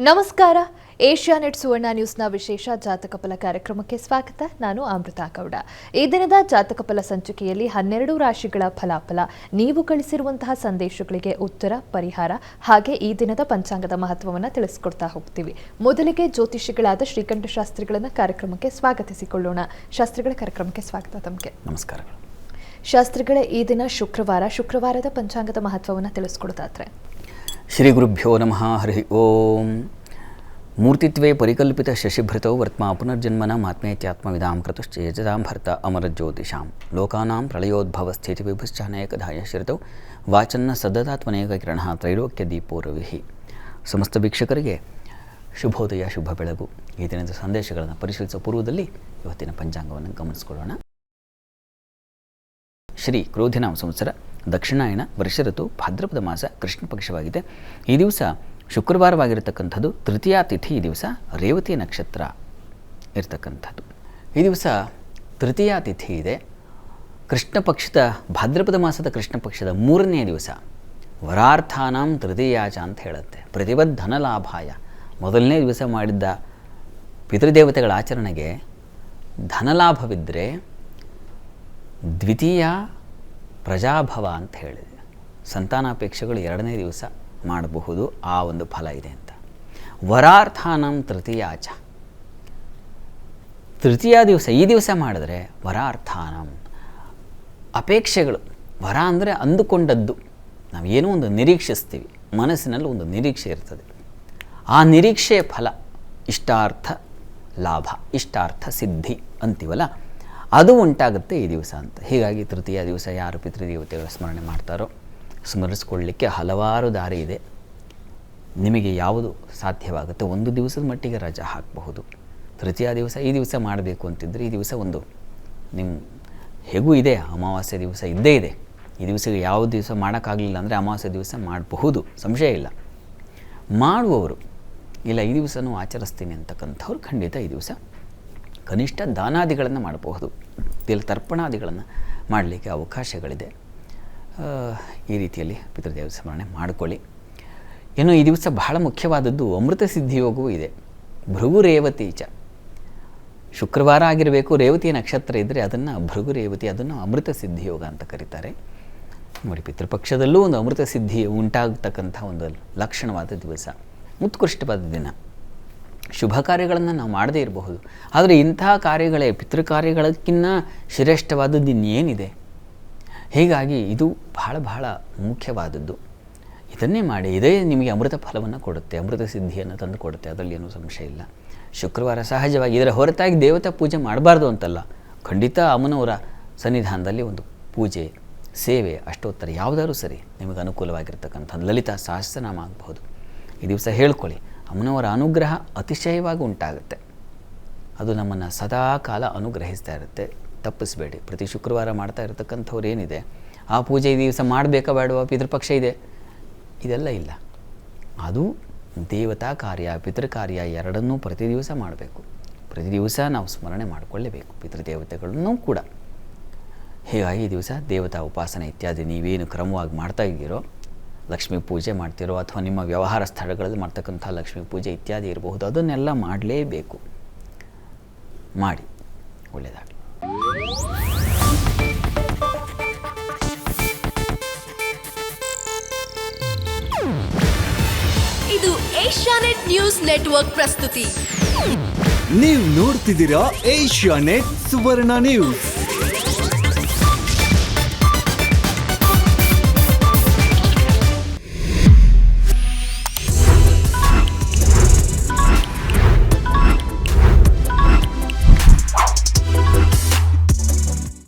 ನಮಸ್ಕಾರ. Asia net ಸುವರ್ಣ ನ್ಯೂಸ್ನ ವಿಶೇಷ ಜಾತಕ ಫಲ ಕಾರ್ಯಕ್ರಮಕ್ಕೆ ಸ್ವಾಗತ. ನಾನು ಅಮೃತಾ ಗೌಡ. ಈ ದಿನದ ಜಾತಕ ಫಲ ಸಂಚಿಕೆಯಲ್ಲಿ ಹನ್ನೆರಡು ರಾಶಿಗಳ ಫಲಾಫಲ ನೀವು ಕಳಿಸಿರುವಂತಹ ಸಂದೇಶಗಳಿಗೆ ಉತ್ತರ ಪರಿಹಾರ ಹಾಗೆ ಈ ದಿನದ ಪಂಚಾಂಗದ ಮಹತ್ವವನ್ನು ತಿಳಿಸಿಕೊಡ್ತಾ ಹೋಗ್ತೀವಿ. ಮೊದಲಿಗೆ ಜ್ಯೋತಿಷಿಗಳಾದ ಶ್ರೀಕಂಠ ಶಾಸ್ತ್ರಿಗಳನ್ನ ಕಾರ್ಯಕ್ರಮಕ್ಕೆ ಸ್ವಾಗತಿಸಿಕೊಳ್ಳೋಣ. ಶಾಸ್ತ್ರಿಗಳ ಕಾರ್ಯಕ್ರಮಕ್ಕೆ ಸ್ವಾಗತ ತಮಗೆ. ನಮಸ್ಕಾರಗಳು. ಶಾಸ್ತ್ರಿಗಳೇ ಈ ದಿನ ಶುಕ್ರವಾರ ಶುಕ್ರವಾರದ ಪಂಚಾಂಗದ ಮಹತ್ವವನ್ನು ತಿಳಿಸ್ಕೊಡ್ತಾದ್ರೆ ಶ್ರೀ ಗುರುಭ್ಯೋ ನಮಃ, ಹರಿ ಓಂ. ಮೂರ್ತಿತ್ವೇ ಪರಿಕಲ್ಪಿತ ಶಶಿಭೃತೌ ವರ್ತ್ಮ ಪುನರ್ಜನ್ಮನ ಮಾತ್ಮೇತ್ಯಾತ್ಮವಿದಾಂ ಕೃತಶ್ಚೇಜದಾಂ ಭರ್ತ ಅಮರಜ್ಯೋತಿಷಾಂ. ಲೋಕಾನಾಂ ಪ್ರಳಯೋದ್ಭವ ಸ್ಥಿತಿ ವಿಭಶ್ಚಾನೇಕಧಾಯ ಶ್ರಿತೌ ವಾಚನ್ನ ಸದದಾತ್ಮನೇಕ ಕಿರಣ ತ್ರೈಲೋಕ್ಯ ದೀಪೋರವಿಹಿ ಸಮಸ್ತ ವೀಕ್ಷಕರಿಗೆ ಶುಭೋದಯ, ಶುಭ ಬೆಳಗು. ಈ ದಿನದ ಸಂದೇಶಗಳನ್ನು ಪರಿಶೀಲಿಸುವ ಪೂರ್ವದಲ್ಲಿ ಇವತ್ತಿನ ಪಂಚಾಂಗವನ್ನು ಗಮನಿಸಿಕೊಳ್ಳೋಣ. ಶ್ರೀ ಕ್ರೋಧಿನಾಮ ಸಂವತ್ಸರ ದಕ್ಷಿಣಾಯಣ, ವರ್ಷ ಋತು, ಭಾದ್ರಪದ ಮಾಸ ಕೃಷ್ಣ ಪಕ್ಷವಾಗಿದೆ. ಈ ದಿವಸ ಶುಕ್ರವಾರವಾಗಿರತಕ್ಕಂಥದ್ದು ತೃತೀಯ ತಿಥಿ, ಈ ದಿವಸ ರೇವತಿ ನಕ್ಷತ್ರ ಇರತಕ್ಕಂಥದ್ದು. ಈ ದಿವಸ ತೃತೀಯ ತಿಥಿ ಇದೆ. ಕೃಷ್ಣ ಪಕ್ಷದ, ಭಾದ್ರಪದ ಮಾಸದ ಕೃಷ್ಣ ಪಕ್ಷದ ಮೂರನೇ ದಿವಸ ವರಾರ್ಥಾನಾಂ ತೃತೀಯಾಚ ಅಂತ ಹೇಳುತ್ತೆ. ಪ್ರತಿಬದ್ಧ ಧನಲಾಭಾಯ. ಮೊದಲನೇ ದಿವಸ ಮಾಡಿದ್ದ ಪಿತೃದೇವತೆಗಳ ಆಚರಣೆಗೆ ಧನಲಾಭವಿದ್ದರೆ ದ್ವಿತೀಯ ಪ್ರಜಾಭವ ಅಂತ ಹೇಳಿದೆ. ಸಂತಾನಾಪೇಕ್ಷೆಗಳು ಎರಡನೇ ದಿವಸ ಮಾಡಬಹುದು, ಆ ಒಂದು ಫಲ ಇದೆ ಅಂತ. ವರಾರ್ಥಾನಂ ತೃತೀಯಾಚ. ತೃತೀಯ ದಿವಸ, ಈ ದಿವಸ ಮಾಡಿದ್ರೆ ವರಾರ್ಥಾನಂ. ಅಪೇಕ್ಷೆಗಳು, ವರ ಅಂದರೆ ಅಂದುಕೊಂಡದ್ದು. ನಾವು ಏನೋ ಒಂದು ನಿರೀಕ್ಷಿಸ್ತೀವಿ, ಮನಸ್ಸಿನಲ್ಲಿ ಒಂದು ನಿರೀಕ್ಷೆ ಇರ್ತದೆ. ಆ ನಿರೀಕ್ಷೆಯ ಫಲ, ಇಷ್ಟಾರ್ಥ ಲಾಭ, ಇಷ್ಟಾರ್ಥ ಸಿದ್ಧಿ ಅಂತೀವಲ್ಲ ಅದು ಉಂಟಾಗುತ್ತೆ ಈ ದಿವಸ ಅಂತ. ಹೀಗಾಗಿ ತೃತೀಯ ದಿವಸ ಯಾರು ಪಿತೃದೇವತೆಗಳ ಸ್ಮರಣೆ ಮಾಡ್ತಾರೋ ಸ್ಮರಿಸ್ಕೊಳ್ಳಿಕ್ಕೆ ಹಲವಾರು ದಾರಿ ಇದೆ. ನಿಮಗೆ ಯಾವುದು ಸಾಧ್ಯವಾಗುತ್ತೆ? ಒಂದು ದಿವಸದ ಮಟ್ಟಿಗೆ ರಜೆ ಹಾಕಬಹುದು. ತೃತೀಯ ದಿವಸ ಈ ದಿವಸ ಮಾಡಬೇಕು ಅಂತಿದ್ದರೆ ಈ ದಿವಸ ಒಂದು ನಿಮ್ಮ ಹೇಗೂ ಇದೆ, ಅಮಾವಾಸ್ಯೆ ದಿವಸ ಇದ್ದೇ ಇದೆ. ಈ ದಿವಸ ಯಾವ ದಿವಸ ಮಾಡೋಕ್ಕಾಗಲಿಲ್ಲ ಅಂದರೆ ಅಮಾವಾಸ್ಯೆ ದಿವಸ ಮಾಡಬಹುದು. ಸಂಶಯ ಇಲ್ಲ. ಮಾಡುವವರು, ಇಲ್ಲ ಈ ದಿವಸನೂ ಆಚರಿಸ್ತೀನಿ ಅಂತಕ್ಕಂಥವ್ರು ಖಂಡಿತ ಈ ದಿವಸ ಕನಿಷ್ಠ ದಾನಾದಿಗಳನ್ನು ಮಾಡಬಹುದು. ಇಲ್ಲಿ ತರ್ಪಣಾದಿಗಳನ್ನು ಮಾಡಲಿಕ್ಕೆ ಅವಕಾಶಗಳಿದೆ. ಈ ರೀತಿಯಲ್ಲಿ ಪಿತೃದೇವ ಸ್ಮರಣೆ ಮಾಡಿಕೊಳ್ಳಿ. ಇನ್ನು ಈ ದಿವಸ ಬಹಳ ಮುಖ್ಯವಾದದ್ದು ಅಮೃತ ಸಿದ್ಧಿಯೋಗವೂ ಇದೆ. ಭೃಗು ರೇವತಿ ಚ. ಶುಕ್ರವಾರ ಆಗಿರಬೇಕು, ರೇವತಿ ನಕ್ಷತ್ರ ಇದ್ದರೆ ಅದನ್ನು ಭೃಗು ರೇವತಿ, ಅದನ್ನು ಅಮೃತ ಸಿದ್ಧಿಯೋಗ ಅಂತ ಕರೀತಾರೆ. ನೋಡಿ, ಪಿತೃಪಕ್ಷದಲ್ಲೂ ಒಂದು ಅಮೃತ ಸಿದ್ಧಿ ಉಂಟಾಗತಕ್ಕಂಥ ಒಂದು ಲಕ್ಷಣವಾದ ದಿವಸ. ಉತ್ಕೃಷ್ಟವಾದ ದಿನ. ಶುಭ ಕಾರ್ಯಗಳನ್ನು ನಾವು ಮಾಡದೇ ಇರಬಹುದು. ಆದರೆ ಇಂತಹ ಕಾರ್ಯಗಳೇ ಪಿತೃ ಕಾರ್ಯಗಳಕ್ಕಿಂತ ಶ್ರೇಷ್ಠವಾದದ್ದು ಇನ್ನೇನಿದೆ? ಹೀಗಾಗಿ ಇದು ಬಹಳ ಬಹಳ ಮುಖ್ಯವಾದದ್ದು. ಇದನ್ನೇ ಮಾಡಿ, ಇದೇ ನಿಮಗೆ ಅಮೃತ ಫಲವನ್ನು ಕೊಡುತ್ತೆ, ಅಮೃತ ಸಿದ್ಧಿಯನ್ನು ತಂದು ಕೊಡುತ್ತೆ, ಅದರಲ್ಲಿ ಏನೂ ಸಂಶಯ ಇಲ್ಲ. ಶುಕ್ರವಾರ ಸಹಜವಾಗಿ ಇದರ ಹೊರತಾಗಿ ದೇವತಾ ಪೂಜೆ ಮಾಡಬಾರ್ದು ಅಂತಲ್ಲ, ಖಂಡಿತ ಅಮ್ಮನವರ ಸನ್ನಿಧಾನದಲ್ಲಿ ಒಂದು ಪೂಜೆ, ಸೇವೆ, ಅಷ್ಟೋತ್ತರ ಯಾವುದಾದ್ರೂ ಸರಿ ನಿಮಗೆ ಅನುಕೂಲವಾಗಿರ್ತಕ್ಕಂಥ ಲಲಿತಾ ಸಹಸ್ರನಾಮ ಆಗಬಹುದು. ಈ ದಿವಸ ಹೇಳ್ಕೊಳ್ಳಿ ಅಮ್ಮನವರ ಅನುಗ್ರಹ ಅತಿಶಯವಾಗಿ ಉಂಟಾಗುತ್ತೆ. ಅದು ನಮ್ಮನ್ನು ಸದಾ ಕಾಲ ಅನುಗ್ರಹಿಸ್ತಾ ಇರುತ್ತೆ. ತಪ್ಪಿಸಬೇಡಿ. ಪ್ರತಿ ಶುಕ್ರವಾರ ಮಾಡ್ತಾ ಇರತಕ್ಕಂಥವ್ರು ಏನಿದೆ? ಆ ಪೂಜೆ ದಿವಸ ಮಾಡಬೇಕಾ ಬೇಡವಾ? ಪಿತೃಪಕ್ಷ ಇದೆ. ಇದೆಲ್ಲ ಇಲ್ಲ. ಅದು ದೇವತಾ ಕಾರ್ಯ ಪಿತೃ ಕಾರ್ಯ ಎರಡನ್ನೂ ಪ್ರತಿ ದಿವಸ ಮಾಡಬೇಕು. ಪ್ರತಿ ದಿವಸ ನಾವು ಸ್ಮರಣೆ ಮಾಡಿಕೊಳ್ಳೇಬೇಕು. ಪಿತೃದೇವತೆಗಳನ್ನು ಕೂಡ. ಹೀಗಾಗಿ ದಿವಸ ದೇವತಾ ಉಪಾಸನೆ ಇತ್ಯಾದಿ ನೀವೇನು ಕ್ರಮವಾಗಿ ಮಾಡ್ತಾ ಇದ್ದೀರೋ ಲಕ್ಷ್ಮೀ ಪೂಜೆ ಮಾಡ್ತಿರೋ ಅಥವಾ ನಿಮ್ಮ ವ್ಯವಹಾರ ಸ್ಥಳಗಳಲ್ಲಿ ಮಾಡ್ತಕ್ಕಂಥ ಲಕ್ಷ್ಮೀ ಪೂಜೆ ಇತ್ಯಾದಿ ಇರಬಹುದು. ಅದನ್ನೆಲ್ಲ ಮಾಡಲೇಬೇಕು. ಮಾಡಿ. ಒಳ್ಳೆಯದಾಗಲಿ ಇದು ಏಷ್ಯಾನೆಟ್ ನ್ಯೂಸ್ ನೆಟ್ವರ್ಕ್ ಪ್ರಸ್ತುತಿ. ನೀವು ನೋಡ್ತಿದ್ದೀರಾ ಏಷ್ಯಾ ನೆಟ್ ಸುವರ್ಣ ನ್ಯೂಸ್.